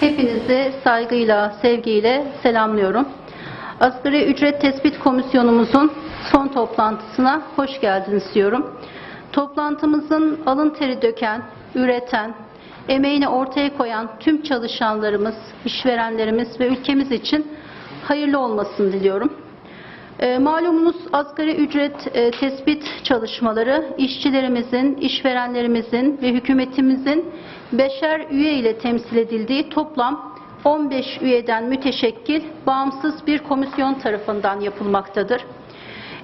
Hepinizi saygıyla, sevgiyle selamlıyorum. Asgari Ücret Tespit Komisyonumuzun son toplantısına hoş geldiniz diyorum. Toplantımızın alın teri döken, üreten, emeğini ortaya koyan tüm çalışanlarımız, işverenlerimiz ve ülkemiz için hayırlı olmasını diliyorum. E, malumunuz asgari ücret e, tespit çalışmaları işçilerimizin, işverenlerimizin ve hükümetimizin beşer üye ile temsil edildiği toplam 15 üyeden müteşekkil bağımsız bir komisyon tarafından yapılmaktadır.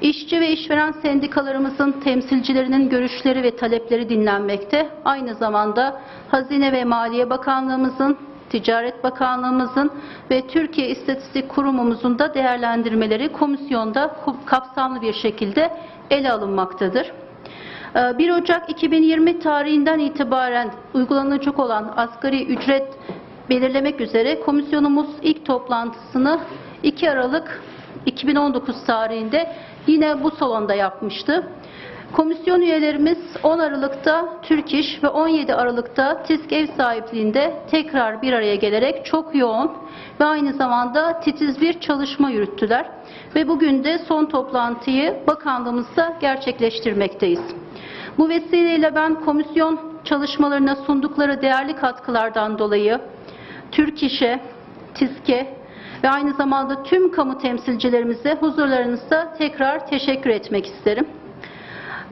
İşçi ve işveren sendikalarımızın temsilcilerinin görüşleri ve talepleri dinlenmekte. Aynı zamanda Hazine ve Maliye Bakanlığımızın, Ticaret Bakanlığımızın ve Türkiye İstatistik Kurumumuzun da değerlendirmeleri komisyonda kapsamlı bir şekilde ele alınmaktadır. Ee, 1 Ocak 2020 tarihinden itibaren uygulanacak olan asgari ücret belirlemek üzere komisyonumuz ilk toplantısını 2 Aralık 2019 tarihinde yine bu salonda yapmıştı. Komisyon üyelerimiz 10 Aralık'ta Türk İş ve 17 Aralık'ta TİSK ev sahipliğinde tekrar bir araya gelerek çok yoğun ve aynı zamanda titiz bir çalışma yürüttüler. Ve bugün de son toplantıyı bakanlığımızda gerçekleştirmekteyiz. Bu vesileyle ben komisyon çalışmalarına sundukları değerli katkılardan dolayı Türk İş'e, TİSK'e ve aynı zamanda tüm kamu temsilcilerimize huzurlarınızda tekrar teşekkür etmek isterim.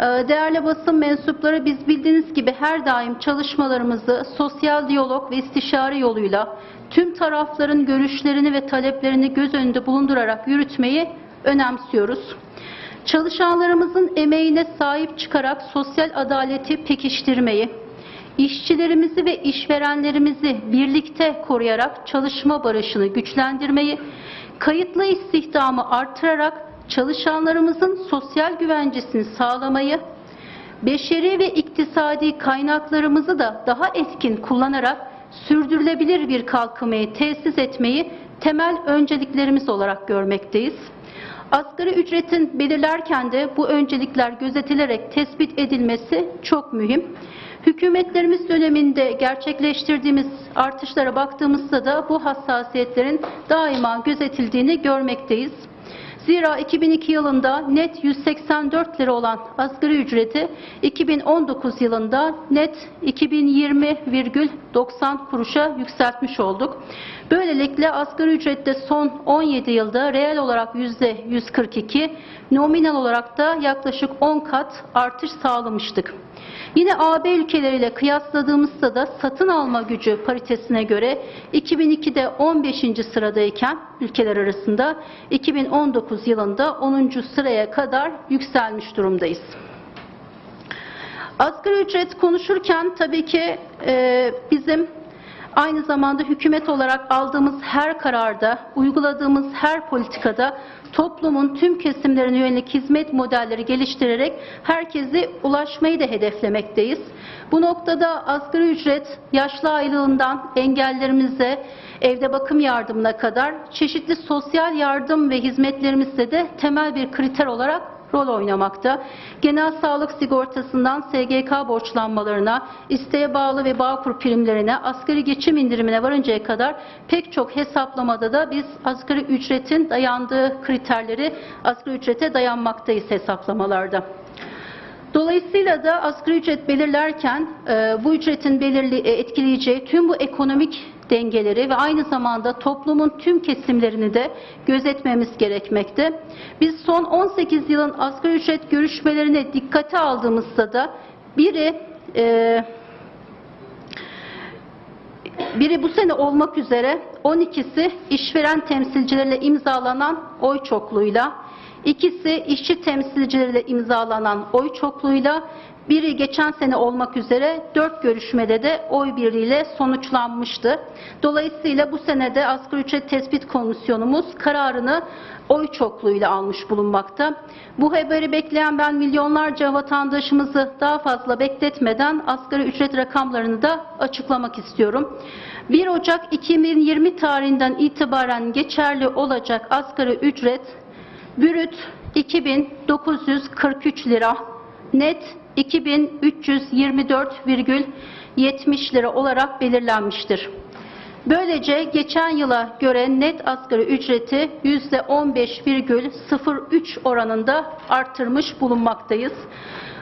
Ee, Değerli basın mensupları biz bildiğiniz gibi her daim çalışmalarımızı sosyal diyalog ve istişare yoluyla tüm tarafların görüşlerini ve taleplerini göz önünde bulundurarak yürütmeyi önemsiyoruz. Çalışanlarımızın emeğine sahip çıkarak sosyal adaleti pekiştirmeyi, işçilerimizi ve işverenlerimizi birlikte koruyarak çalışma barışını güçlendirmeyi, kayıtlı istihdamı artırarak çalışanlarımızın sosyal güvencesini sağlamayı, beşeri ve iktisadi kaynaklarımızı da daha etkin kullanarak sürdürülebilir bir kalkınmayı tesis etmeyi temel önceliklerimiz olarak görmekteyiz. Asgari ücretin belirlerken de bu öncelikler gözetilerek tespit edilmesi çok mühim. Hükümetlerimiz döneminde gerçekleştirdiğimiz artışlara baktığımızda da bu hassasiyetlerin daima gözetildiğini görmekteyiz. Zira 2002 yılında net 184 lira olan asgari ücreti 2019 yılında net 2020,90 kuruşa yükseltmiş olduk. Böylelikle asgari ücrette son 17 yılda reel olarak %142, nominal olarak da yaklaşık 10 kat artış sağlamıştık. Yine AB ülkeleriyle kıyasladığımızda da satın alma gücü paritesine göre 2002'de 15. sıradayken ülkeler arasında 2019 yılında 10. sıraya kadar yükselmiş durumdayız. Asgari ücret konuşurken tabii ki e, bizim aynı zamanda hükümet olarak aldığımız her kararda, uyguladığımız her politikada toplumun tüm kesimlerine yönelik hizmet modelleri geliştirerek herkese ulaşmayı da hedeflemekteyiz. Bu noktada asgari ücret yaşlı aylığından engellerimize, evde bakım yardımına kadar çeşitli sosyal yardım ve hizmetlerimizde de temel bir kriter olarak rol oynamakta. Genel sağlık sigortasından SGK borçlanmalarına, isteğe bağlı ve bağkur primlerine, asgari geçim indirimine varıncaya kadar pek çok hesaplamada da biz asgari ücretin dayandığı kriterleri asgari ücrete dayanmaktayız hesaplamalarda. Dolayısıyla da asgari ücret belirlerken e, bu ücretin belirli e, etkileyeceği tüm bu ekonomik dengeleri ve aynı zamanda toplumun tüm kesimlerini de gözetmemiz gerekmekte. Biz son 18 yılın asgari ücret görüşmelerine dikkate aldığımızda da biri e, biri bu sene olmak üzere 12'si işveren temsilcileriyle imzalanan oy çokluğuyla, ikisi işçi temsilcileriyle imzalanan oy çokluğuyla, biri geçen sene olmak üzere dört görüşmede de oy birliğiyle sonuçlanmıştı. Dolayısıyla bu senede asgari ücret tespit komisyonumuz kararını oy çokluğuyla almış bulunmakta. Bu haberi bekleyen ben milyonlarca vatandaşımızı daha fazla bekletmeden asgari ücret rakamlarını da açıklamak istiyorum. 1 Ocak 2020 tarihinden itibaren geçerli olacak asgari ücret bürüt 2943 lira, net 2324,70 lira olarak belirlenmiştir. Böylece geçen yıla göre net asgari ücreti %15,03 oranında arttırmış bulunmaktayız.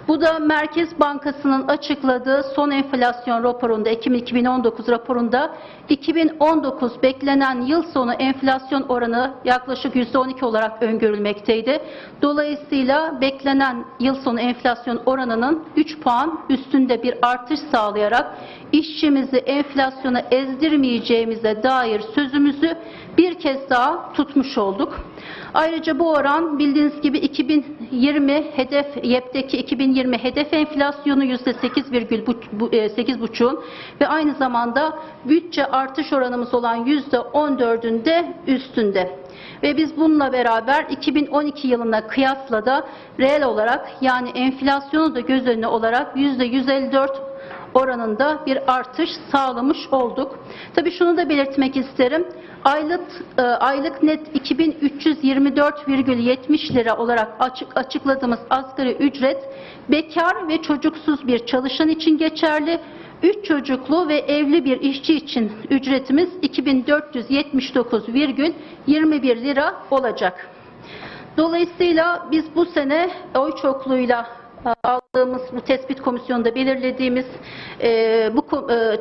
Bu da Merkez Bankası'nın açıkladığı son enflasyon raporunda, Ekim 2019 raporunda 2019 beklenen yıl sonu enflasyon oranı yaklaşık %12 olarak öngörülmekteydi. Dolayısıyla beklenen yıl sonu enflasyon oranının 3 puan üstünde bir artış sağlayarak işçimizi enflasyona ezdirmeyeceğimize dair sözümüzü bir kez daha tutmuş olduk. Ayrıca bu oran bildiğiniz gibi 2020 hedef YEP'teki 2020 hedef enflasyonu %8,8,5'un ve aynı zamanda bütçe artış oranımız olan %14'ün de üstünde. Ve biz bununla beraber 2012 yılına kıyasla da reel olarak yani enflasyonu da göz önüne olarak %154 oranında bir artış sağlamış olduk. Tabii şunu da belirtmek isterim. Aylık e, aylık net 2324,70 lira olarak açık açıkladığımız asgari ücret bekar ve çocuksuz bir çalışan için geçerli. 3 çocuklu ve evli bir işçi için ücretimiz 2479,21 lira olacak. Dolayısıyla biz bu sene oy çokluğuyla e, aldığımız bu tespit komisyonunda belirlediğimiz e, bu e,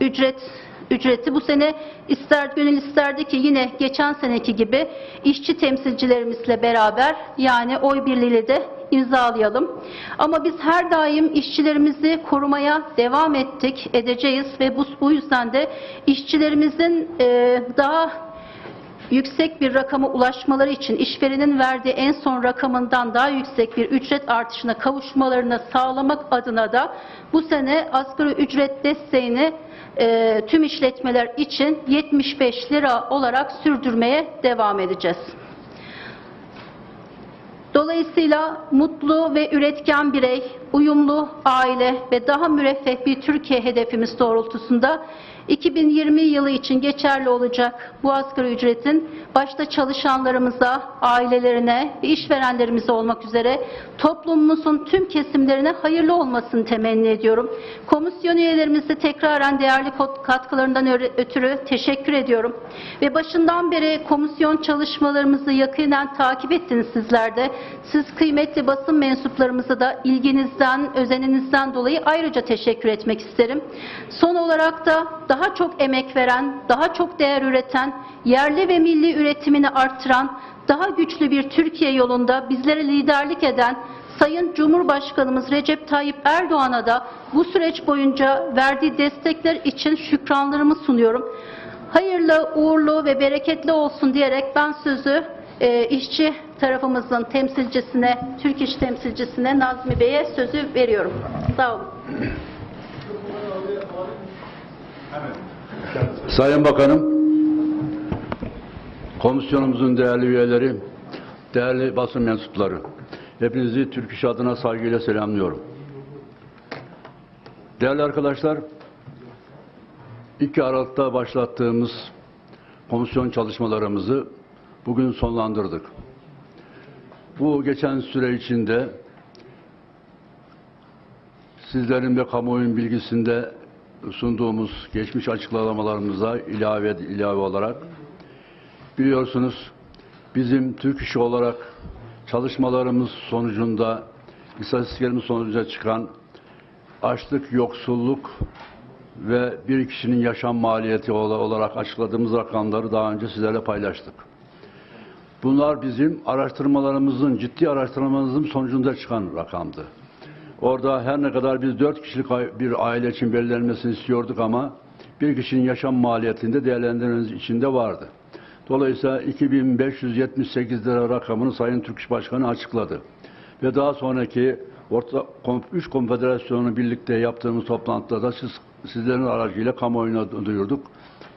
ücret ücreti bu sene ister gönül isterdi ki yine geçen seneki gibi işçi temsilcilerimizle beraber yani oy birliğiyle de imzalayalım. Ama biz her daim işçilerimizi korumaya devam ettik, edeceğiz ve bu, bu yüzden de işçilerimizin e, daha yüksek bir rakama ulaşmaları için işverenin verdiği en son rakamından daha yüksek bir ücret artışına kavuşmalarını sağlamak adına da bu sene asgari ücret desteğini e, tüm işletmeler için 75 lira olarak sürdürmeye devam edeceğiz. Dolayısıyla mutlu ve üretken birey, uyumlu aile ve daha müreffeh bir Türkiye hedefimiz doğrultusunda 2020 yılı için geçerli olacak bu asgari ücretin başta çalışanlarımıza, ailelerine ve işverenlerimize olmak üzere toplumumuzun tüm kesimlerine hayırlı olmasını temenni ediyorum. Komisyon üyelerimize tekraren değerli katkılarından ötürü teşekkür ediyorum. Ve başından beri komisyon çalışmalarımızı yakinen takip ettiniz sizler de. Siz kıymetli basın mensuplarımıza da ilginizden, özeninizden dolayı ayrıca teşekkür etmek isterim. Son olarak da daha çok emek veren, daha çok değer üreten, yerli ve milli üretimini arttıran, daha güçlü bir Türkiye yolunda bizlere liderlik eden Sayın Cumhurbaşkanımız Recep Tayyip Erdoğan'a da bu süreç boyunca verdiği destekler için şükranlarımı sunuyorum. Hayırlı, uğurlu ve bereketli olsun diyerek ben sözü e, işçi tarafımızın temsilcisine, Türk İş temsilcisine Nazmi Bey'e sözü veriyorum. Sağ olun. Sayın Bakanım, komisyonumuzun değerli üyeleri, değerli basın mensupları, hepinizi Türk İş adına saygıyla selamlıyorum. Değerli arkadaşlar, 2 Aralık'ta başlattığımız komisyon çalışmalarımızı bugün sonlandırdık. Bu geçen süre içinde sizlerin ve kamuoyunun bilgisinde sunduğumuz geçmiş açıklamalarımıza ilave ilave olarak biliyorsunuz bizim Türk İşi olarak çalışmalarımız sonucunda istatistiklerimiz sonucunda çıkan açlık, yoksulluk ve bir kişinin yaşam maliyeti ola- olarak açıkladığımız rakamları daha önce sizlerle paylaştık. Bunlar bizim araştırmalarımızın, ciddi araştırmalarımızın sonucunda çıkan rakamdı. Orada her ne kadar biz dört kişilik bir aile için belirlenmesini istiyorduk ama bir kişinin yaşam maliyetinde değerlendirmemiz içinde vardı. Dolayısıyla 2578 lira rakamını Sayın Türk İş Başkanı açıkladı. Ve daha sonraki orta, üç konfederasyonu birlikte yaptığımız toplantıda da siz, sizlerin aracıyla kamuoyuna duyurduk.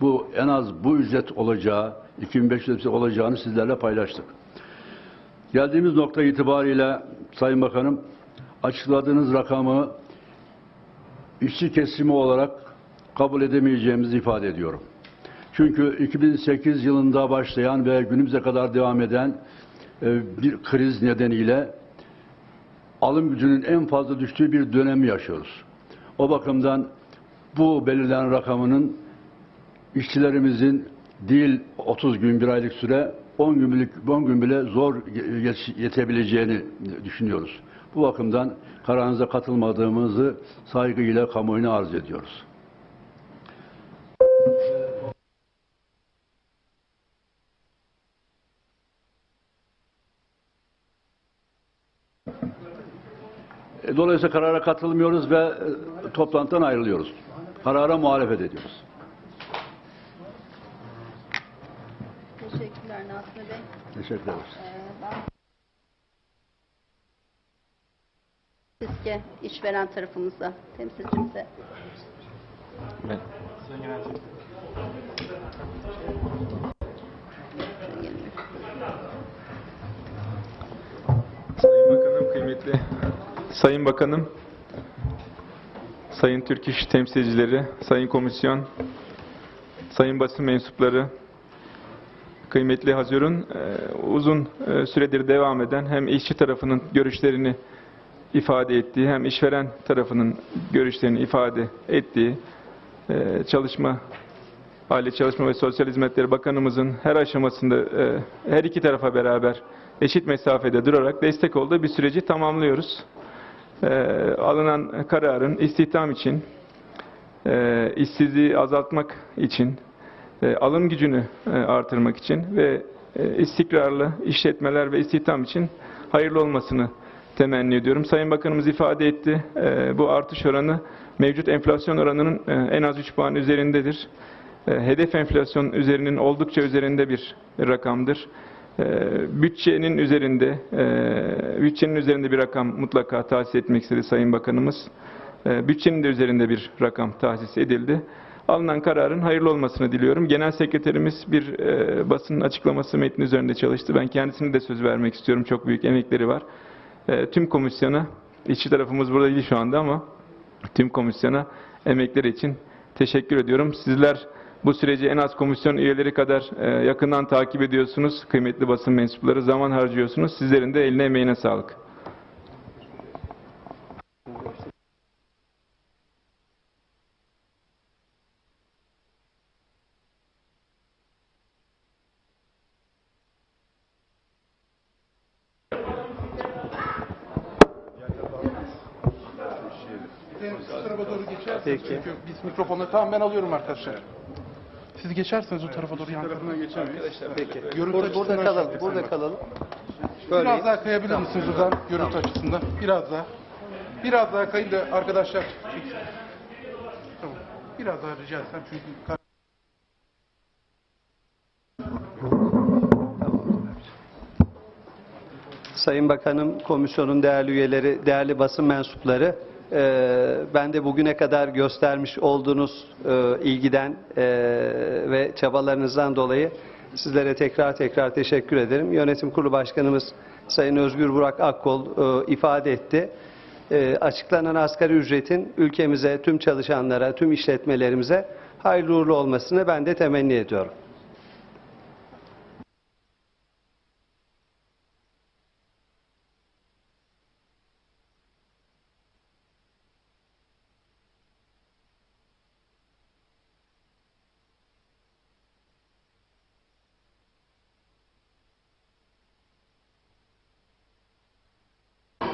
Bu en az bu ücret olacağı, 2500 olacağını sizlerle paylaştık. Geldiğimiz nokta itibariyle Sayın Bakanım açıkladığınız rakamı işçi kesimi olarak kabul edemeyeceğimizi ifade ediyorum. Çünkü 2008 yılında başlayan ve günümüze kadar devam eden e, bir kriz nedeniyle alım gücünün en fazla düştüğü bir dönemi yaşıyoruz. O bakımdan bu belirlenen rakamının işçilerimizin değil 30 gün bir aylık süre 10 günlük 10 gün bile zor ye- yetebileceğini düşünüyoruz. Bu bakımdan kararınıza katılmadığımızı saygıyla kamuoyuna arz ediyoruz. E, Dolayısıyla karara katılmıyoruz ve e, toplantıdan ayrılıyoruz. Karara muhalefet ediyoruz. Teşekkürler Nasmi Bey. Teşekkür ederiz. Siske işveren tarafımıza, temsilcimize. Ben. Sayın Bakanım, kıymetli Sayın Bakanım, Sayın Türk İş temsilcileri, Sayın Komisyon, Sayın basın mensupları, kıymetli Hazır'ın e, uzun e, süredir devam eden hem işçi tarafının görüşlerini ifade ettiği hem işveren tarafının görüşlerini ifade ettiği e, çalışma Aile Çalışma ve Sosyal Hizmetleri Bakanımızın her aşamasında her iki tarafa beraber eşit mesafede durarak destek olduğu bir süreci tamamlıyoruz. Alınan kararın istihdam için, işsizliği azaltmak için, e, alım gücünü e, artırmak için ve e, istikrarlı işletmeler ve istihdam için hayırlı olmasını temenni ediyorum. Sayın Bakanımız ifade etti. e, bu artış oranı mevcut enflasyon oranının en az 3 puan üzerindedir. Hedef enflasyon üzerinin oldukça üzerinde bir rakamdır. Bütçenin üzerinde, bütçenin üzerinde bir rakam mutlaka tahsis etmek istedi Sayın Bakanımız. Bütçenin de üzerinde bir rakam tahsis edildi. Alınan kararın hayırlı olmasını diliyorum. Genel Sekreterimiz bir e, basın açıklaması metni üzerinde çalıştı. Ben kendisine de söz vermek istiyorum. Çok büyük emekleri var. E, tüm komisyona, işçi tarafımız burada değil şu anda ama tüm komisyona emekleri için teşekkür ediyorum. Sizler bu süreci en az komisyon üyeleri kadar e, yakından takip ediyorsunuz. Kıymetli basın mensupları zaman harcıyorsunuz. Sizlerin de eline emeğine sağlık. Şu tarafa doğru geçerseniz çünkü biz mikrofonları tamam ben alıyorum arkadaşlar. Siz geçerseniz o tarafa doğru yan tarafına geçemeyiz. Peki. Görüntü Burada, burada kalalım, şey- burada kalalım. Biraz daha kayabilir misiniz buradan görüntü açısından? Biraz daha. Biraz daha kayın da arkadaşlar. Tamam. Biraz daha rica etsem çünkü Sayın Bakanım, komisyonun değerli üyeleri, değerli basın mensupları, e, ben de bugüne kadar göstermiş olduğunuz e, ilgiden e, ve çabalarınızdan dolayı sizlere tekrar tekrar teşekkür ederim. Yönetim Kurulu Başkanımız Sayın Özgür Burak Akkol e, ifade etti. E, açıklanan asgari ücretin ülkemize, tüm çalışanlara, tüm işletmelerimize hayırlı uğurlu olmasını ben de temenni ediyorum.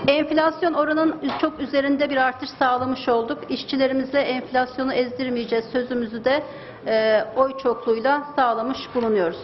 Enflasyon oranın çok üzerinde bir artış sağlamış olduk. İşçilerimize enflasyonu ezdirmeyeceğiz sözümüzü de e, oy çokluğuyla sağlamış bulunuyoruz.